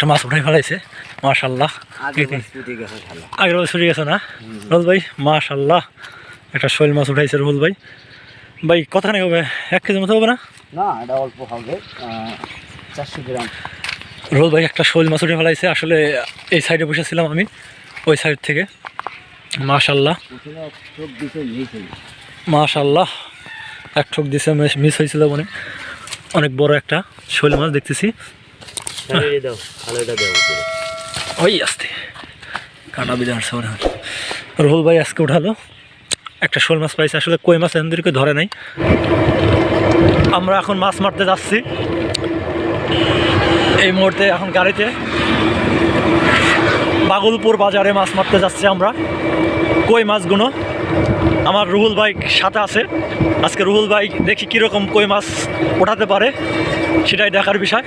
একটা মাছ উঠাই ফেলাইছে। মাশাল্লাহ। মাছ আগের বছর ছুটি গেছে না? রুহুল ভাই মাশাল্লাহ। একটা শৈল মাছ উঠাইছে রুহুল ভাই। ভাই কথা নেই হবে এক কেজির মতো হবে না? না এটা অল্প হবে চারশো গ্রাম। রুহুল ভাই একটা শৈল মাছ উঠে ফেলাইছে। আসলে এই সাইডে বসেছিলাম আমি ওই সাইড থেকে। মাশাল্লাহ। মাশাল্লাহ। এক ঠোক দিছে মিস হয়েছিল মানে। অনেক বড় একটা শৈল মাছ দেখতেছি। সরে রুহুল ভাই আজকে উঠালো। একটা শোল মাছ পাইছে। আসলে কই মাছ এমদিকে ধরে নাই। আমরা এখন মাছ মারতে যাচ্ছি। এই মুহূর্তে এখন গাড়িতে। বাগলপুর বাজারে মাছ মারতে যাচ্ছি আমরা। কই মাছগুলো? আমার রুহুল ভাই সাথে আছে। আজকে রুহুল ভাই দেখি কীরকম কই মাছ ওঠাতে পারে। সেটাই দেখার বিষয়।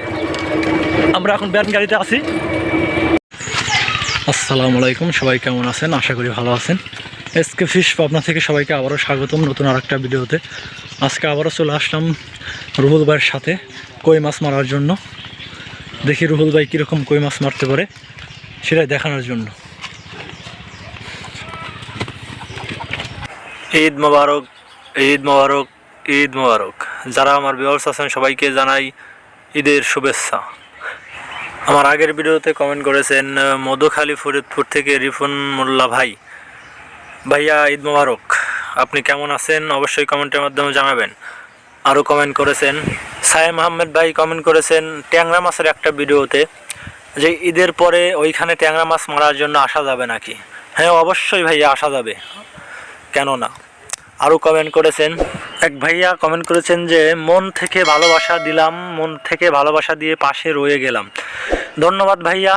আমরা এখন ব্যান গাড়িতে আছি। আসসালামু আলাইকুম, সবাই কেমন আছেন? আশা করি ভালো আছেন। এসকে ফিশ পাবনা থেকে সবাইকে আবারও স্বাগতম নতুন আর একটা ভিডিওতে। আজকে আবারও চলে আসলাম রুহুল ভাইয়ের সাথে কই মাছ মারার জন্য। দেখি রুহুল ভাই কীরকম কই মাছ মারতে পারে সেটাই দেখানোর জন্য। ঈদ মোবারক ঈদ মোবারক ঈদ মোবারক। যারা আমার বিভার্স আছেন, সবাইকে জানাই ঈদের শুভেচ্ছা। আমার আগের ভিডিওতে কমেন্ট করেছেন মধুখালী ফরিদপুর থেকে রিফুন মোল্লা ভাই। ভাইয়া, ঈদ মোবারক। আপনি কেমন আছেন? অবশ্যই কমেন্টের মাধ্যমে জানাবেন। আরও কমেন্ট করেছেন। সায়েম আহমেদ ভাই কমেন্ট করেছেন, ট্যাংরা মাছের একটা ভিডিওতে, যে ঈদের পরে ওইখানে ট্যাংরা মাছ মারার জন্য আসা যাবে নাকি? হ্যাঁ অবশ্যই ভাইয়া, আসা যাবে। কেন না আরও কমেন্ট করেছেন, এক ভাইয়া কমেন্ট করেছেন যে, মন থেকে ভালোবাসা দিলাম, মন থেকে ভালোবাসা দিয়ে পাশে রয়ে গেলাম। ধন্যবাদ ভাইয়া।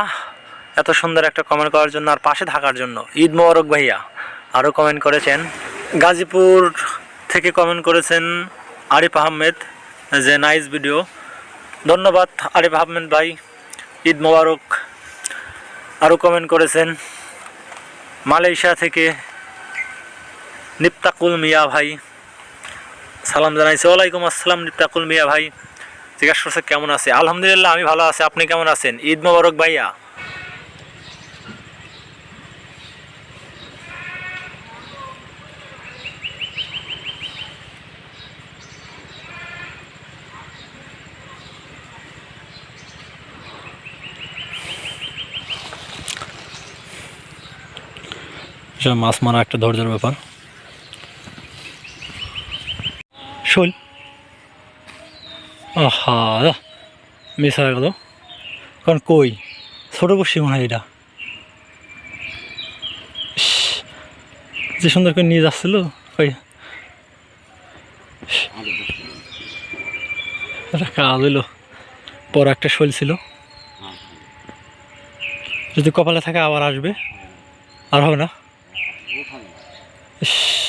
এত সুন্দর একটা কমেন্ট করার জন্য আর পাশে থাকার জন্য। ঈদ মোবারক ভাইয়া। আরও কমেন্ট করেছেন। গাজীপুর থেকে কমেন্ট করেছেন আরিফ আহমেদ যে নাইস ভিডিও ধন্যবাদ আরিফ আহমেদ ভাই। ঈদ মোবারক। আরও কমেন্ট করেছেন মালয়েশিয়া থেকে নিপ্তাকুল মিয়া ভাই। সালাম জানাইছে। ওয়ালাইকুম আসসালাম নিপ্তাকুল মিয়া ভাই। জিজ্ঞাসা করছে, কেমন আছে? আলহামদুলিল্লাহ, আমি ভালো আছি। আপনি কেমন আছেন? ঈদ মোবারক ভাইয়া। মাছ মারা একটা ধৈর্যের ব্যাপার। শোল আহা মিস হয়ে গেল। কারণ কই? ছোট বসি মনে হয় এটা। যে সুন্দর করে নিয়ে যাচ্ছিল, কই? কাজ হইল পর একটা শোল ছিল। যদি কপালে থাকে আবার আসবে, আর হবে না। ইস।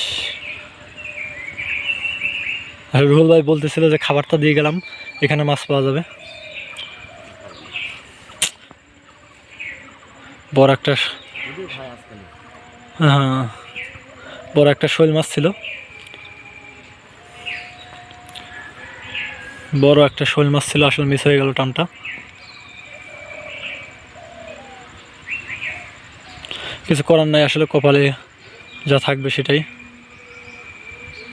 আর রুহুল ভাই বলতেছিল যে খাবারটা দিয়ে গেলাম, এখানে মাছ পাওয়া যাবে। বড় একটা হ্যাঁ বড় একটা শৈল মাছ ছিল। বড় একটা শৈল মাছ ছিল, আসলে মিস হয়ে গেল টানটা। কিছু করার নাই, আসলে কপালে যা থাকবে সেটাই।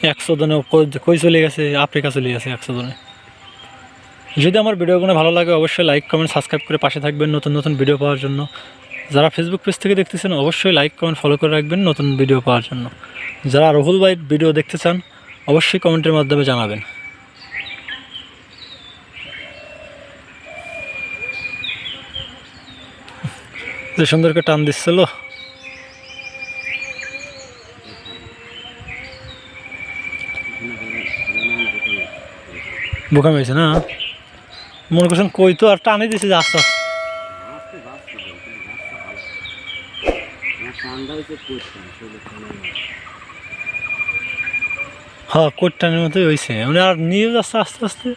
একশো জনে কই- চলে গেছে? আফ্রিকা চলে গেছে একশো জনে। যদি আমার ভিডিওগুলো ভালো লাগে, অবশ্যই লাইক কমেন্ট সাবস্ক্রাইব করে পাশে থাকবেন নতুন নতুন ভিডিও পাওয়ার জন্য। যারা ফেসবুক পেজ থেকে দেখতেছেন, অবশ্যই লাইক কমেন্ট ফলো করে রাখবেন নতুন ভিডিও পাওয়ার জন্য। যারা রহুল ভাইয়ের ভিডিও দেখতে চান, অবশ্যই কমেন্টের মাধ্যমে জানাবেন। যে টান দিচ্ছিল বোকা মেয়েছে না? মনে করছেন কই তো, আর টানে দিছে যে আস্তে হ্যাঁ কোট টানের মতোই হয়েছে মানে আর নিয়ে যাচ্ছে আস্তে আস্তে।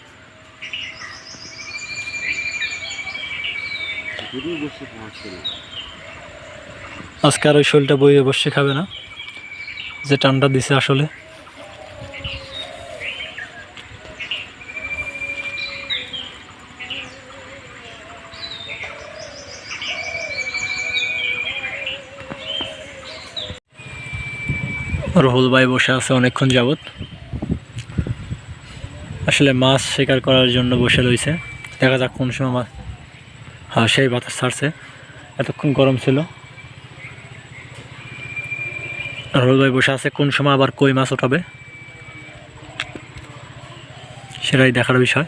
আজকে আর ওই শোলটা বইয়ে বসে খাবে না, যে টানটা দিছে আসলে। রহুল ভাই বসে আছে অনেকক্ষণ যাবৎ। আসলে মাছ শিকার করার জন্য বসে রয়েছে। দেখা যাক কোন সময় মাছ হ্যাঁ সেই বাতাস ছাড়ছে। এতক্ষণ গরম ছিল। রহুল ভাই বসে আছে, কোন সময় আবার কই মাছ ওঠাবে? সেটাই দেখার বিষয়।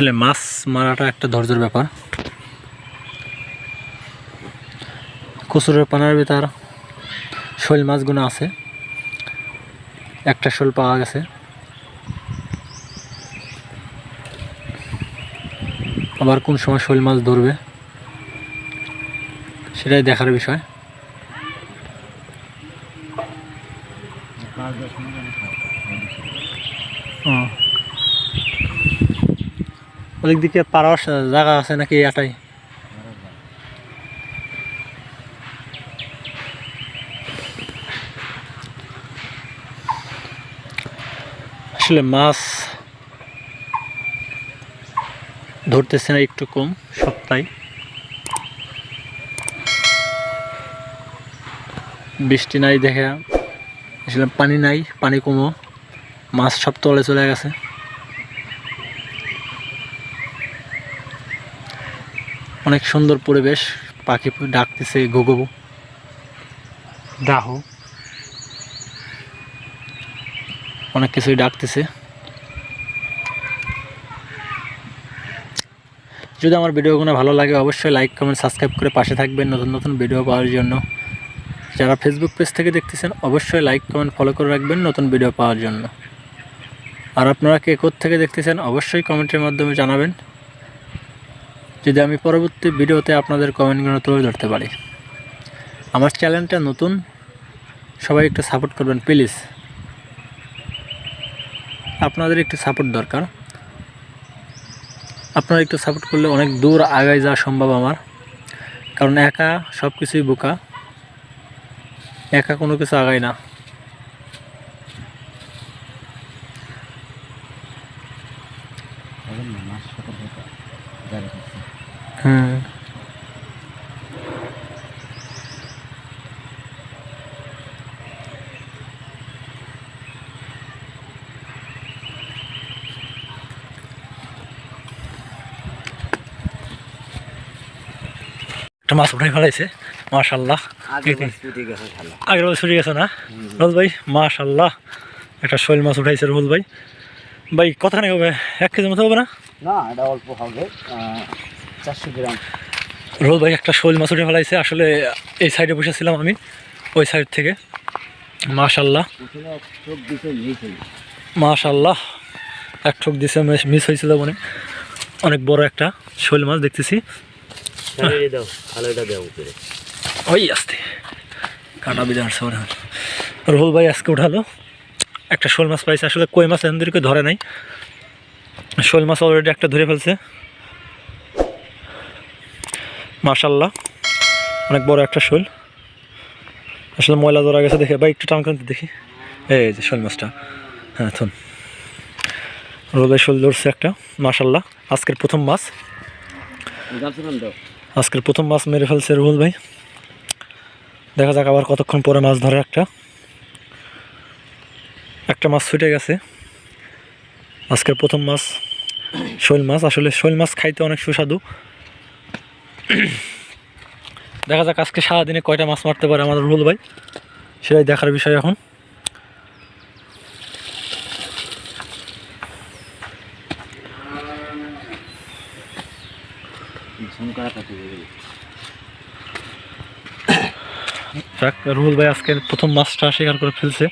আসলে মাছ মারাটা একটা ধৈর্যের ব্যাপার। কুসুরের পানার ভিতর শোল মাছগুলো আছে। একটা শোল পাওয়া গেছে। আবার কোন সময় শোল মাছ ধরবে সেটাই দেখার বিষয়। ও। ওদিক দিকে পাড়ার জায়গা আছে নাকি এটাই? আসলে মাছ ধরতেছে না একটু কম, সপ্তাহে। বৃষ্টি নাই দেখে, আসলে পানি নাই, পানি কমো মাছ সব তলে চলে গেছে। অনেক সুন্দর পরিবেশ। পাখি ডাকতেছে গোগো। ডাহো। অনেক কিছুই ডাকতেছে। যদি আমার ভিডিওগুলো ভালো লাগে অবশ্যই লাইক কমেন্ট সাবস্ক্রাইব করে পাশে থাকবেন নতুন নতুন ভিডিও পাওয়ার জন্য। যারা ফেসবুক পেজ থেকে দেখতেছেন অবশ্যই লাইক কমেন্ট ফলো করে রাখবেন নতুন ভিডিও পাওয়ার জন্য। আর আপনারা কে থেকে দেখতেছেন অবশ্যই কমেন্টের মাধ্যমে জানাবেন। যদি আমি পরবর্তী ভিডিওতে আপনাদের কমেন্টগুলো তুলে ধরতে পারি। আমার চ্যানেলটা নতুন, সবাই একটু সাপোর্ট করবেন প্লিজ আপনাদের একটু সাপোর্ট দরকার। আপনারা একটু সাপোর্ট করলে অনেক দূর আগায় যাওয়া সম্ভব আমার। কারণ একা সব কিছুই বোকা। একা কোনো কিছু আগায় না। করছে। হুম একটা মাছ উঠাই ফেলাইছে মাশাল্লাহ। ছুটি আগের বছর ছুটে গেছে না? রোল ভাই মাশাল্লাহ। একটা শৈল মাছ উঠাইছে রোল ভাই। ভাই কতখানি হবে এক কেজি মতো হবে না? না এটা অল্প হবে চারশো গ্রাম। রোল ভাই একটা শৈল মাছ উঠে ফেলাইছে। আসলে এই সাইডে বসেছিলাম আমি ওই সাইড থেকে। মাশাল্লাহ মাশাল্লাহ এক ঠোক দিছে মিস হয়েছিল মনে। অনেক বড় একটা শৈল মাছ দেখতেছি। ওই আসতে। কাটা বিধান সর রোহুল ভাই আজকে উঠালো। একটা শোল মাছ পাইছে। আসলে কই মাছ এমনদেরকে ধরে নাই। শোল মাছ অলরেডি একটা ধরে ফেলছে। মার্শাল্লাহ অনেক বড় একটা শোল। আসলে ময়লা ধরা গেছে দেখে। ভাই, একটু টান দেখি। এই যে শোল মাছটা। হ্যাঁ থুন। রোদে শোল ধরছে একটা। মার্শাল্লাহ আজকের প্রথম মাছ। আজকের প্রথম মাছ মেরে ফেলছে রুহুল ভাই। দেখা যাক আবার কতক্ষণ পরে মাছ ধরে একটা। একটা মাছ ছুটে গেছে। আজকের প্রথম মাছ, শৈল মাছ। আসলে শৈল মাছ খাইতে অনেক সুস্বাদু। দেখা যাক আজকে সারাদিনে কয়টা মাছ মারতে পারে আমাদের রুহুল ভাই। সেটাই দেখার বিষয় এখন। রুহুল ভাই আজকে প্রথম মাছটা শিকার করে ফেলছে।